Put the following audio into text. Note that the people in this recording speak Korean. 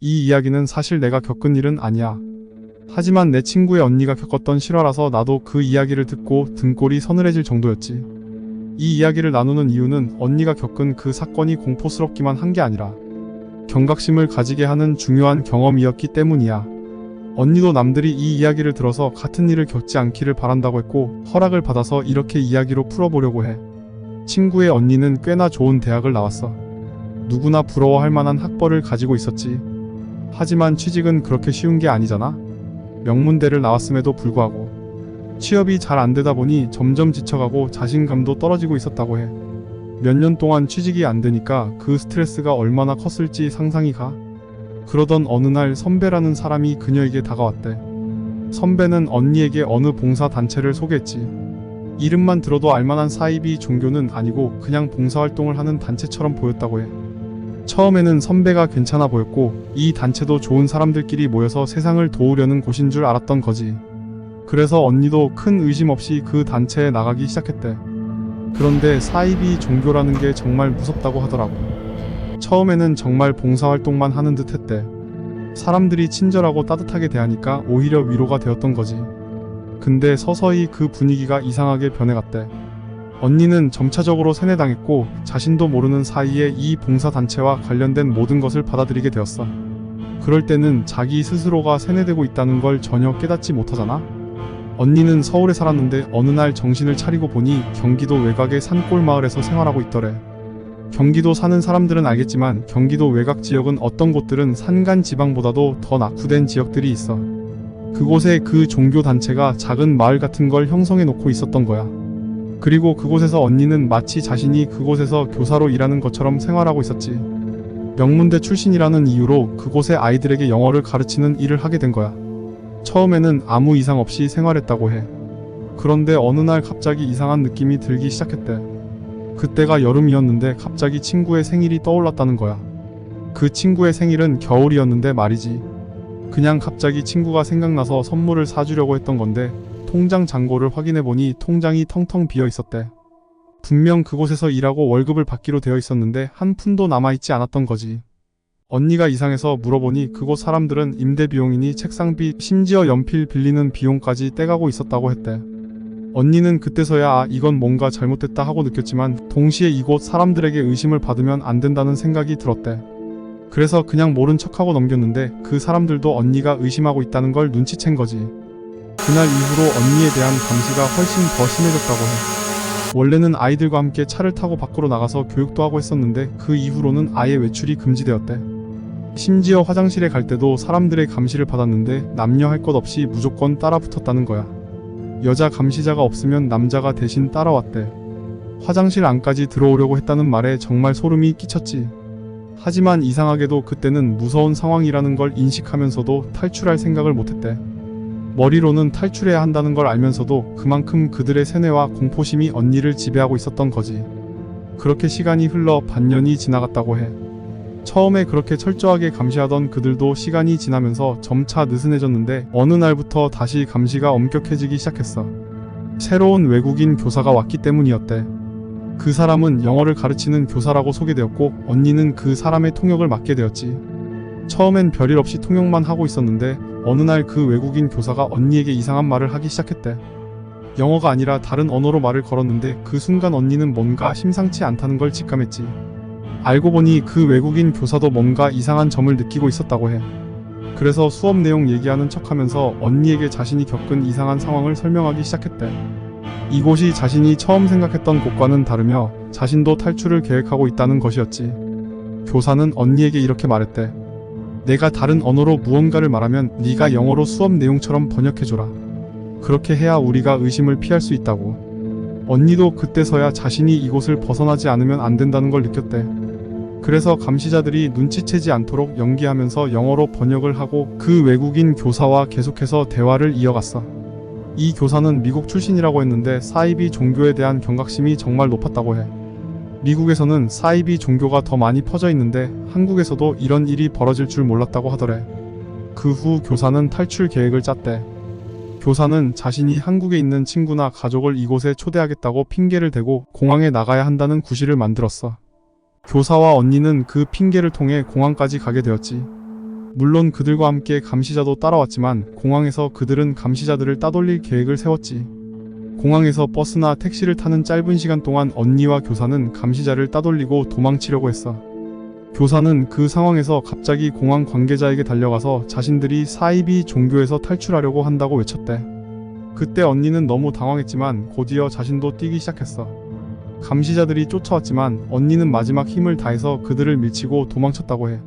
이 이야기는 사실 내가 겪은 일은 아니야. 하지만 내 친구의 언니가 겪었던 실화라서 나도 그 이야기를 듣고 등골이 서늘해질 정도였지. 이 이야기를 나누는 이유는 언니가 겪은 그 사건이 공포스럽기만 한 게 아니라 경각심을 가지게 하는 중요한 경험이었기 때문이야. 언니도 남들이 이 이야기를 들어서 같은 일을 겪지 않기를 바란다고 했고 허락을 받아서 이렇게 이야기로 풀어보려고 해. 친구의 언니는 꽤나 좋은 대학을 나왔어. 누구나 부러워할 만한 학벌을 가지고 있었지. 하지만 취직은 그렇게 쉬운 게 아니잖아. 명문대를 나왔음에도 불구하고 취업이 잘 안 되다 보니 점점 지쳐가고 자신감도 떨어지고 있었다고 해. 몇 년 동안 취직이 안 되니까 그 스트레스가 얼마나 컸을지 상상이 가. 그러던 어느 날 선배라는 사람이 그녀에게 다가왔대. 선배는 언니에게 어느 봉사 단체를 소개했지. 이름만 들어도 알만한 사이비 종교는 아니고 그냥 봉사활동을 하는 단체처럼 보였다고 해. 처음에는 선배가 괜찮아 보였고 이 단체도 좋은 사람들끼리 모여서 세상을 도우려는 곳인 줄 알았던 거지. 그래서 언니도 큰 의심 없이 그 단체에 나가기 시작했대. 그런데 사이비 종교라는 게 정말 무섭다고 하더라고. 처음에는 정말 봉사활동만 하는 듯 했대. 사람들이 친절하고 따뜻하게 대하니까 오히려 위로가 되었던 거지. 근데 서서히 그 분위기가 이상하게 변해갔대. 언니는 점차적으로 세뇌당했고 자신도 모르는 사이에 이 봉사단체와 관련된 모든 것을 받아들이게 되었어. 그럴 때는 자기 스스로가 세뇌되고 있다는 걸 전혀 깨닫지 못하잖아? 언니는 서울에 살았는데 어느 날 정신을 차리고 보니 경기도 외곽의 산골 마을에서 생활하고 있더래. 경기도 사는 사람들은 알겠지만 경기도 외곽 지역은 어떤 곳들은 산간 지방보다도 더 낙후된 지역들이 있어. 그곳에 그 종교 단체가 작은 마을 같은 걸 형성해 놓고 있었던 거야. 그리고 그곳에서 언니는 마치 자신이 그곳에서 교사로 일하는 것처럼 생활하고 있었지. 명문대 출신이라는 이유로 그곳의 아이들에게 영어를 가르치는 일을 하게 된 거야. 처음에는 아무 이상 없이 생활했다고 해. 그런데 어느 날 갑자기 이상한 느낌이 들기 시작했대. 그때가 여름이었는데 갑자기 친구의 생일이 떠올랐다는 거야. 그 친구의 생일은 겨울이었는데 말이지. 그냥 갑자기 친구가 생각나서 선물을 사주려고 했던 건데 통장 잔고를 확인해 보니 통장이 텅텅 비어 있었대. 분명 그곳에서 일하고 월급을 받기로 되어 있었는데 한 푼도 남아있지 않았던 거지. 언니가 이상해서 물어보니 그곳 사람들은 임대 비용이니 책상비, 심지어 연필 빌리는 비용까지 떼가고 있었다고 했대. 언니는 그때서야 아, 이건 뭔가 잘못됐다 하고 느꼈지만 동시에 이곳 사람들에게 의심을 받으면 안 된다는 생각이 들었대. 그래서 그냥 모른 척하고 넘겼는데 그 사람들도 언니가 의심하고 있다는 걸 눈치챈 거지. 그날 이후로 언니에 대한 감시가 훨씬 더 심해졌다고 해. 원래는 아이들과 함께 차를 타고 밖으로 나가서 교육도 하고 했었는데 그 이후로는 아예 외출이 금지되었대. 심지어 화장실에 갈 때도 사람들의 감시를 받았는데 남녀 할 것 없이 무조건 따라 붙었다는 거야. 여자 감시자가 없으면 남자가 대신 따라왔대. 화장실 안까지 들어오려고 했다는 말에 정말 소름이 끼쳤지. 하지만 이상하게도 그때는 무서운 상황이라는 걸 인식하면서도 탈출할 생각을 못했대. 머리로는 탈출해야 한다는 걸 알면서도 그만큼 그들의 세뇌와 공포심이 언니를 지배하고 있었던 거지. 그렇게 시간이 흘러 반년이 지나갔다고 해. 처음에 그렇게 철저하게 감시하던 그들도 시간이 지나면서 점차 느슨해졌는데 어느 날부터 다시 감시가 엄격해지기 시작했어. 새로운 외국인 교사가 왔기 때문이었대. 그 사람은 영어를 가르치는 교사라고 소개되었고 언니는 그 사람의 통역을 맡게 되었지. 처음엔 별일 없이 통역만 하고 있었는데 어느 날 그 외국인 교사가 언니에게 이상한 말을 하기 시작했대. 영어가 아니라 다른 언어로 말을 걸었는데 그 순간 언니는 뭔가 심상치 않다는 걸 직감했지. 알고 보니 그 외국인 교사도 뭔가 이상한 점을 느끼고 있었다고 해. 그래서 수업 내용 얘기하는 척 하면서 언니에게 자신이 겪은 이상한 상황을 설명하기 시작했대. 이곳이 자신이 처음 생각했던 곳과는 다르며 자신도 탈출을 계획하고 있다는 것이었지. 교사는 언니에게 이렇게 말했대. 내가 다른 언어로 무언가를 말하면 네가 영어로 수업 내용처럼 번역해줘라. 그렇게 해야 우리가 의심을 피할 수 있다고. 언니도 그때서야 자신이 이곳을 벗어나지 않으면 안 된다는 걸 느꼈대. 그래서 감시자들이 눈치채지 않도록 연기하면서 영어로 번역을 하고 그 외국인 교사와 계속해서 대화를 이어갔어. 이 교사는 미국 출신이라고 했는데 사이비 종교에 대한 경각심이 정말 높았다고 해. 미국에서는 사이비 종교가 더 많이 퍼져 있는데 한국에서도 이런 일이 벌어질 줄 몰랐다고 하더래. 그 후 교사는 탈출 계획을 짰대. 교사는 자신이 한국에 있는 친구나 가족을 이곳에 초대하겠다고 핑계를 대고 공항에 나가야 한다는 구실을 만들었어. 교사와 언니는 그 핑계를 통해 공항까지 가게 되었지. 물론 그들과 함께 감시자도 따라왔지만 공항에서 그들은 감시자들을 따돌릴 계획을 세웠지. 공항에서 버스나 택시를 타는 짧은 시간 동안 언니와 교사는 감시자를 따돌리고 도망치려고 했어. 교사는 그 상황에서 갑자기 공항 관계자에게 달려가서 자신들이 사이비 종교에서 탈출하려고 한다고 외쳤대. 그때 언니는 너무 당황했지만 곧이어 자신도 뛰기 시작했어. 감시자들이 쫓아왔지만 언니는 마지막 힘을 다해서 그들을 밀치고 도망쳤다고 해.